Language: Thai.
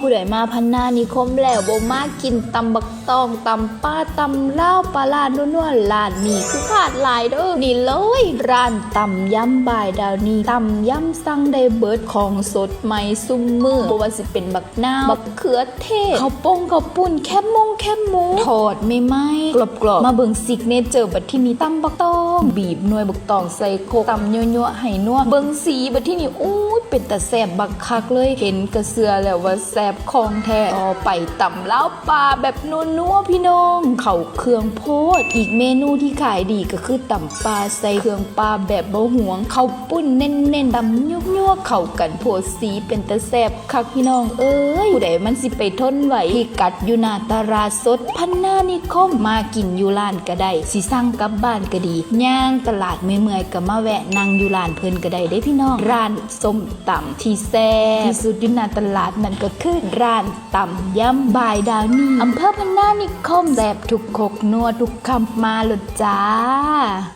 ผู้ใดมาพันนานิคมแล้วบ่มากินตำบักตองตำป้าตำเล่าปลาลาดนัวๆลาดมีคือขาดหลายเด้อนี่เลยร้านตำยำบ่ายดาวนี้ตำยำสั่งได้เบิดของสดใหม่ซุ่มมือบ่ว่าสิเป็นบักนาวบักเขือเทศข้าวโป้งข้าวปุ้นแคบมงแคบหมูทอดไม่ไหมกรอบๆมาเบิ่งซิกเนเจอร์บัดที่มีตำบักตองบีบหน่วยบักตองใส่โคกตำยั่วๆให้นัวเบิ่งสีบัดที่นี่อู้เป็นตาแซ่บบักคักเลยเห็นกระเสือแล้วว่าแซ่บของแท้ต่อไปตำเล้าปลาแบบนัวๆพี่น้องเขาเครื่องโพด อีกเมนูที่ขายดีก็คือตำปลาใส่เครื่องปลาแบบบ่หวงเขาวปุ้นเน้นๆตำยั่วเข้ากันโพดสีเป็นตาแซบคักพี่น้องเอ้ยผู้ใดมันสิไปทนไหวที่กัดอยู่นาตลาสดพันหน้านิคมมากินอยู่ร้านก็ได้สิสั่งกลับบ้านก็ดีย่างตลาดเมื่อยๆก็มาแวะนั่งอยู่ร้านเพลินก็ได้เด้พี่น้องร้านส้มตำที่แซ่บที่สุดอยู่นาตลาดนั่นก็คือร้านตำยำบายดาวนี่อำเภอพันนานิคมแบบทุกคกนัวทุกคำมาหลดจ้า